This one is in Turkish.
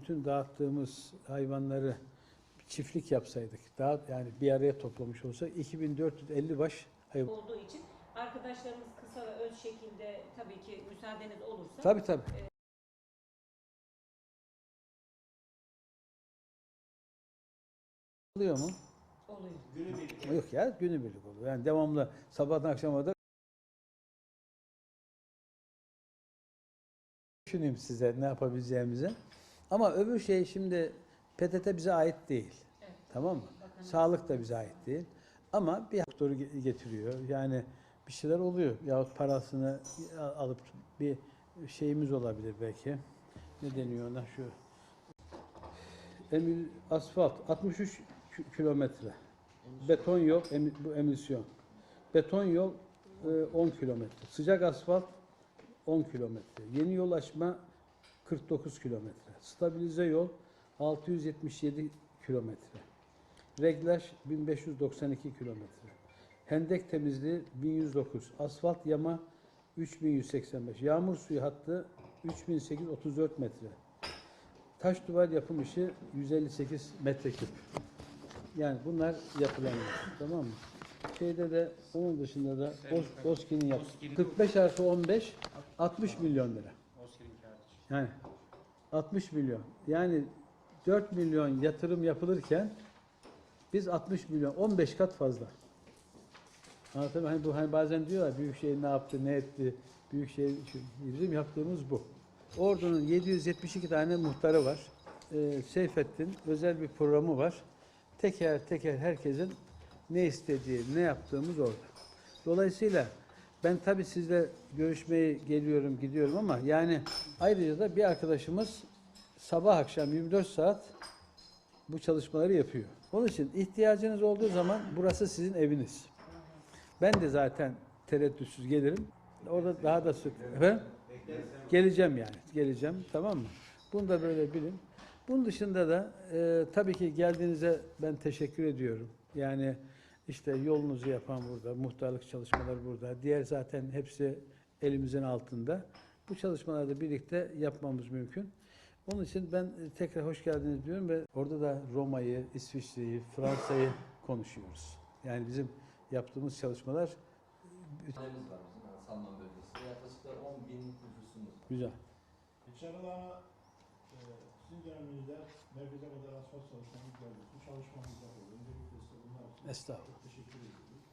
bütün dağıttığımız hayvanları çiftlik yapsaydık, daha yani bir araya toplamış olsak 2450 baş hayvan. olduğu için arkadaşlarımız kısa ve öz şekilde tabii ki müsaadeniz olursa Tabii tabii. Oluyor mu? oluyor. Yok ya günübirlik oluyor. Yani devamlı sabahtan akşama da düşüneyim size ne yapabileceğimizi. Ama öbür şey şimdi PTT bize ait değil. Evet. Tamam mı? Bakanın- Sağlık da bize ait değil. Ama bir doktoru ge- getiriyor. Yani bir şeyler oluyor. Yahut parasını alıp bir şeyimiz olabilir belki. Ne deniyor ona şu? Emil asfalt 63 kü- kilometre. Beton yol emi- bu emisyon. Beton yol e, 10 kilometre. Sıcak asfalt 10 kilometre. Yeni yol açma 49 kilometre. Stabilize yol 677 kilometre. Reglaj 1592 kilometre. Hendek temizliği 1109. Asfalt yama 3185. Yağmur suyu hattı 3834 metre. Taş duvar yapım işi 158 metreküp. Yani bunlar yapılanıyor. Tamam mı? Şeyde de onun dışında da Boski'nin yaptığı 45 artı 15 60 milyon lira. Yani 60 milyon. Yani 4 milyon yatırım yapılırken biz 60 milyon 15 kat fazla. Muyum? Hani bu hani bazen diyorlar Büyükşehir ne yaptı, ne etti. Büyükşehir şu- bizim yaptığımız bu. Ordu'nun 772 tane muhtarı var. Ee, Seyfettin özel bir programı var. Teker teker herkesin ne istediği, ne yaptığımız orada. Dolayısıyla ben tabii sizle görüşmeye geliyorum, gidiyorum ama yani ayrıca da bir arkadaşımız sabah akşam 24 saat bu çalışmaları yapıyor. Onun için ihtiyacınız olduğu zaman burası sizin eviniz. Ben de zaten tereddütsüz gelirim. Orada daha da sık. Efendim? Geleceğim yani. Geleceğim. Tamam mı? Bunu da böyle bilin. Bunun dışında da e, tabii ki geldiğinize ben teşekkür ediyorum. Yani işte yolunuzu yapan burada, muhtarlık çalışmaları burada. Diğer zaten hepsi elimizin altında. Bu çalışmaları birlikte yapmamız mümkün. Onun için ben tekrar hoş geldiniz diyorum ve orada da Roma'yı, İsviçre'yi, Fransa'yı konuşuyoruz. Yani bizim yaptığımız çalışmalar Mahallemiz var bizim yani Salman bölgesinde. Yaklaşık da 10 bin nüfusumuz var. güzel. İnşallah e, sizin döneminizde merkeze kadar asfalt çalışmamız geldi. Bu çalışmamız yapıldı. Öncelikle size bunlar için Estağfurullah. çok teşekkür ediyoruz.